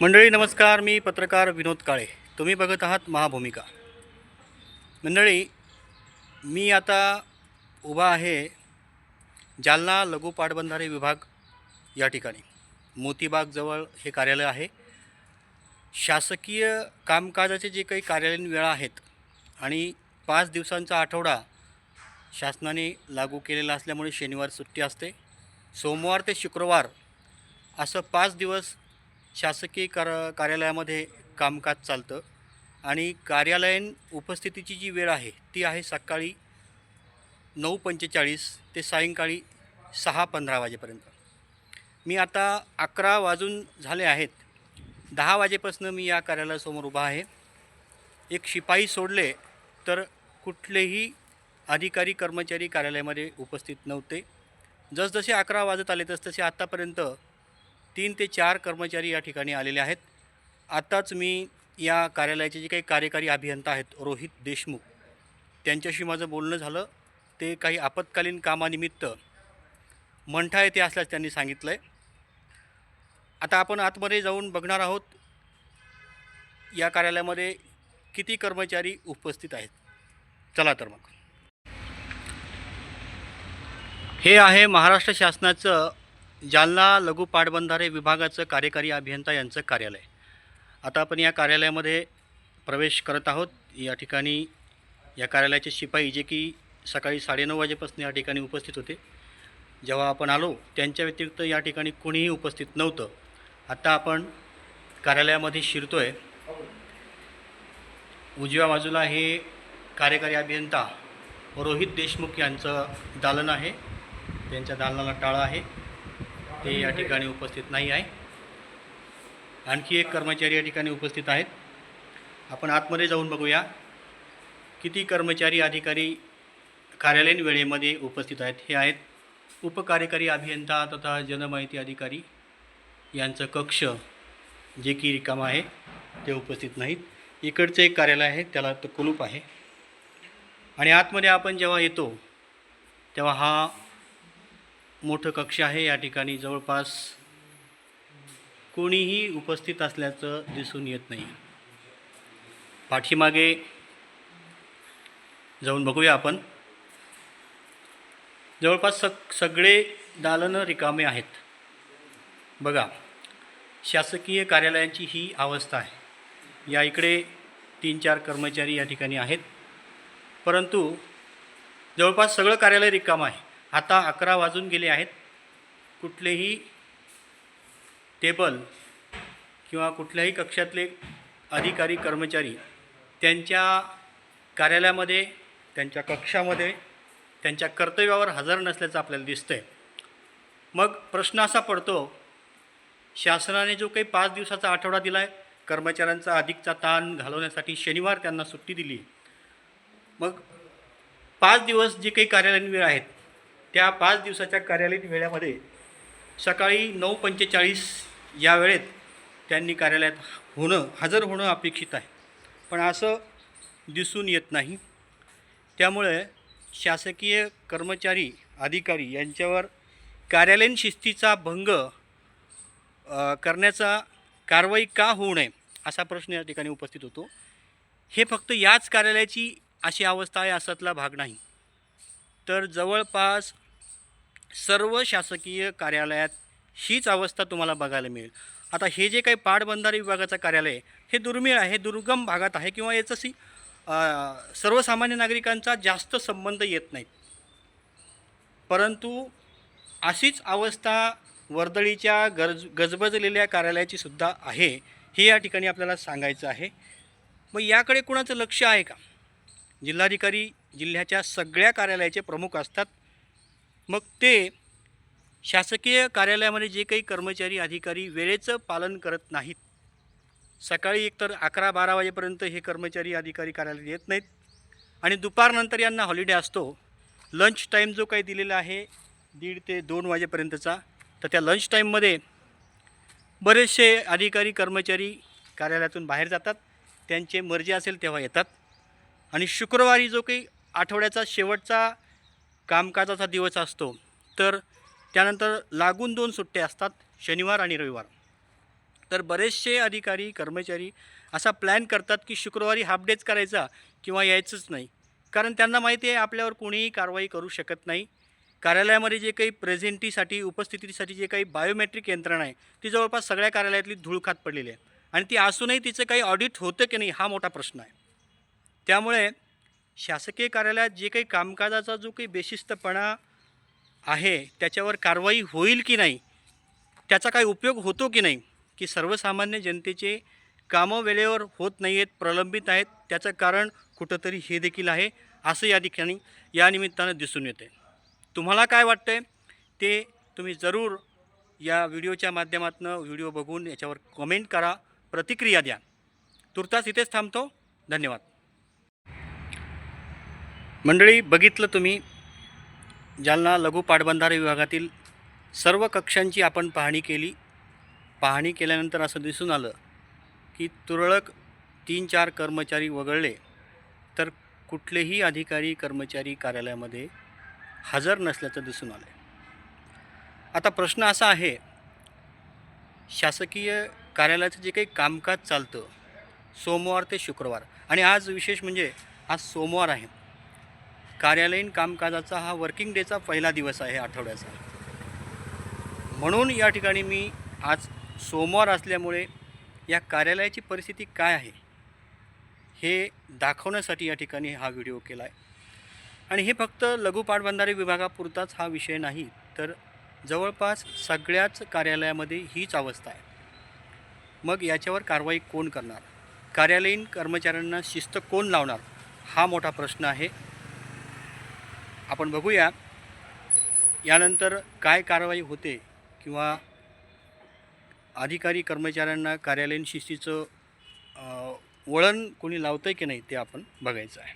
मंडळी नमस्कार. मी पत्रकार विनोद काळे. तुम्ही बघत आहात महाभूमिका. मंडळी मी आता उभा आहे जालना लघु पाटबंधारे विभाग या ठिकाणी. मोतीबागजवळ हे कार्यालय आहे. शासकीय कामकाजाचे जे काही कार्यालयीन वेळा आहेत आणि पाच दिवसांचा आठवडा शासनाने लागू केलेला असल्यामुळे शनिवार सुट्टी असते. सोमवार ते शुक्रवार असं पाच दिवस शासकीय कार कार्यालयामध्ये कामकाज चालतं आणि कार्यालयीन उपस्थितीची जी वेळ आहे ती आहे सकाळी नऊ पंचेचाळीस ते सायंकाळी सहा पंधरा वाजेपर्यंत. मी आता अकरा वाजून झाले आहेत. दहा वाजेपासून मी या कार्यालयासमोर उभा आहे. एक शिपाई सोडले तर कुठलेही अधिकारी कर्मचारी कार्यालयामध्ये उपस्थित नव्हते. जसजसे अकरा वाजत आले तसतसे आत्तापर्यंत तीन ते चार कर्मचारी या ठिकाणी आलेले आहेत. आत्ताच मी या कार्यालयाचे जे काही कार्यकारी अभियंता आहेत रोहित देशमुख त्यांच्याशी माझं बोलणं झालं. ते काही आपत्कालीन कामानिमित्त मंठा येथे असल्यास त्यांनी सांगितलं आहे आता आपण आतमध्ये जाऊन बघणार आहोत या कार्यालयामध्ये किती कर्मचारी उपस्थित आहेत. चला तर मग. हे आहे महाराष्ट्र शासनाचं जालना लघु पाटबंधारे विभागाचं कार्यकारी अभियंता यांचं कार्यालय. आता आपण या कार्यालयामध्ये प्रवेश करत आहोत. या ठिकाणी या कार्यालयाचे शिपाई जे की सकाळी साडेनऊ वाजेपासून या ठिकाणी उपस्थित होते. जेव्हा आपण आलो त्यांच्या व्यतिरिक्त या ठिकाणी कोणीही उपस्थित नव्हतं. आता आपण कार्यालयामध्ये शिरतो आहे उजव्या बाजूला हे कार्यकारी अभियंता रोहित देशमुख यांचं दालन आहे. त्यांच्या दालनाला टाळं आहे. ते या ठिकाणी उपस्थित नाही आहे. आणखी एक कर्मचारी या ठिकाणी उपस्थित आहेत. आपण आतमध्ये जाऊन बघूया किती कर्मचारी अधिकारी कार्यालयीन वेळेमध्ये उपस्थित आहेत. हे आहेत उपकार्यकारी अभियंता तथा जनमाहिती अधिकारी यांचं कक्ष जे की रिकाम आहे ते उपस्थित नाहीत. इकडचं एक कार्यालय आहे त्याला तो कुलूप आहे. आणि आतमध्ये आपण जेव्हा येतो तेव्हा हा मोठं कक्ष आहे. या ठिकाणी जवळपास कोणीही उपस्थित असल्याचं दिसून येत नाही. पाठीमागे जाऊन बघूया आपण. जवळपास सग सगळे दालनं रिकामे आहेत. बघा शासकीय कार्यालयांची ही अवस्था आहे. या इकडे तीन चार कर्मचारी या ठिकाणी आहेत. परंतु जवळपास सगळं कार्यालय रिकामं आहे. आता अकरा वाजून गेले आहेत. कुठलेही टेबल किंवा कुठल्याही कक्षातले अधिकारी कर्मचारी त्यांच्या कार्यालयामध्ये त्यांच्या कक्षामध्ये त्यांच्या कर्तव्यावर हजर नसल्याचं आपल्याला दिसतं आहे मग प्रश्न असा पडतो शासनाने जो काही पाच दिवसाचा आठवडा दिला आहे कर्मचाऱ्यांचा अधिकचा ताण घालवण्यासाठी शनिवार त्यांना सुट्टी दिली. मग पाच दिवस जे काही कार्यालयीन वेळ आहेत त्या पाच दिवसाच्या कार्यालयीन वेळ्यामध्ये सकाळी नऊ पंचेचाळीस या वेळेत त्यांनी कार्यालयात होणं हजर होणं अपेक्षित आहे. पण असं दिसून येत नाही. त्यामुळे शासकीय कर्मचारी अधिकारी यांच्यावर कार्यालयीन शिस्तीचा भंग करण्याचा कारवाई का होऊ नये असा प्रश्न या ठिकाणी उपस्थित होतो. हे फक्त याच कार्यालयाची अशी अवस्था आहे असातला भाग नाही. तर जवळपास सर्व शासकीय कार्यालयात हीच अवस्था तुम्हाला बघायला मिळेल. आता हे जे काही पाटबंधारे विभागाचं कार्यालय आहे, हे दुर्मिळ आहे दुर्गम भागात आहे किंवा याच्याशी सर्वसामान्य नागरिकांचा जास्त संबंध येत नाहीत परंतु अशीच अवस्था वर्दळीच्या गरज गजबजलेल्या कार्यालयाची सुद्धा आहे हे या ठिकाणी आपल्याला सांगायचं आहे. मग याकडे कुणाचं लक्ष आहे का? जिल्हाधिकारी जिल्ह्याच्या सगळ्या कार्यालयाचे प्रमुख असतात. मग ते शासकीय कार्यालयामध्ये जे काही कर्मचारी अधिकारी वेळेचं पालन करत नाहीत. सकाळी एकतर अकरा बारा वाजेपर्यंत हे कर्मचारी अधिकारी कार्यालयात येत नाहीत. आणि दुपारनंतर यांना हॉलिडे असतो. लंच टाईम जो काही दिलेला आहे दीड ते दोन वाजेपर्यंतचा तर त्या लंच टाईममध्ये बरेचसे अधिकारी कर्मचारी कार्यालयातून बाहेर जातात. त्यांचे मर्जी असेल तेव्हा येतात. आणि शुक्रवारी जो काही आठवड्याचा शेवटचा कामकाजाचा दिवस असतो. तर त्यानंतर लागून दोन सुट्ट्या असतात शनिवार आणि रविवार. तर बरेचसे अधिकारी कर्मचारी असा प्लॅन करतात की शुक्रवारी हाफ डेच करायचा किंवा यायचंच नाही. कारण त्यांना माहिती आहे आपल्यावर कोणीही कारवाई करू शकत नाही. कार्यालयामध्ये जे काही प्रेझेंटीसाठी उपस्थितीसाठी जे काही बायोमेट्रिक यंत्रणा आहे ती जवळपास सगळ्या कार्यालयातली धूळ खात पडलेली आहे. आणि ती असूनही तिचं काही ऑडिट होतं की नाही हा मोठा प्रश्न आहे. त्यामुळे शासकीय कार्यालयात जे काही कामकाजाचा जो काही बेशिस्तपणा आहे त्याच्यावर कारवाई होईल की नाही त्याचा काही उपयोग होतो की नाही की सर्वसामान्य जनतेचे कामं वेळेवर होत नाही आहेत प्रलंबित आहेत त्याचं कारण कुठंतरी हे देखील आहे असं या ठिकाणी या निमित्तानं दिसून येते तुम्हाला काय वाटतं आहे ते तुम्ही जरूर या व्हिडिओच्या माध्यमातून व्हिडिओ बघून याच्यावर कमेंट करा प्रतिक्रिया द्या. तुर्तास इथेच थांबतो. धन्यवाद. मंडळी बघितलं तुम्ही जालना लघु पाटबंधारे विभागातील सर्व कक्षांची आपण पाहणी केली. पाहणी केल्यानंतर असं दिसून आलं की तुरळक तीन चार कर्मचारी वगळले तर कुठलेही अधिकारी कर्मचारी कार्यालयामध्ये हजर नसल्याचं दिसून आलं आता प्रश्न असा आहे शासकीय कार्यालयाचं जे काही कामकाज चालतं सोमवार ते शुक्रवार आणि आज विशेष म्हणजे आज सोमवार आहे. कार्यालयीन कामकाजाचा हा वर्किंग डेचा पहिला दिवस आहे आठवड्याचा. म्हणून या ठिकाणी मी आज सोमवार असल्यामुळे या कार्यालयाची परिस्थिती काय आहे हे दाखवण्यासाठी या ठिकाणी हा व्हिडिओ केला आहे आणि हे फक्त लघु पाटबंधारे विभागापुरताच हा विषय नाही तर जवळपास सगळ्याच कार्यालयामध्ये हीच अवस्था आहे. मग याच्यावर कारवाई कोण करणार? कार्यालयीन कर्मचाऱ्यांना शिस्त कोण लावणार? हा मोठा प्रश्न आहे. आपण बघूया यानंतर काय कारवाई होते किंवा अधिकारी कर्मचाऱ्यांना कार्यालयीन शिस्तीचं वळण कोणी लावतं आहे की नाही ते आपण बघायचं आहे.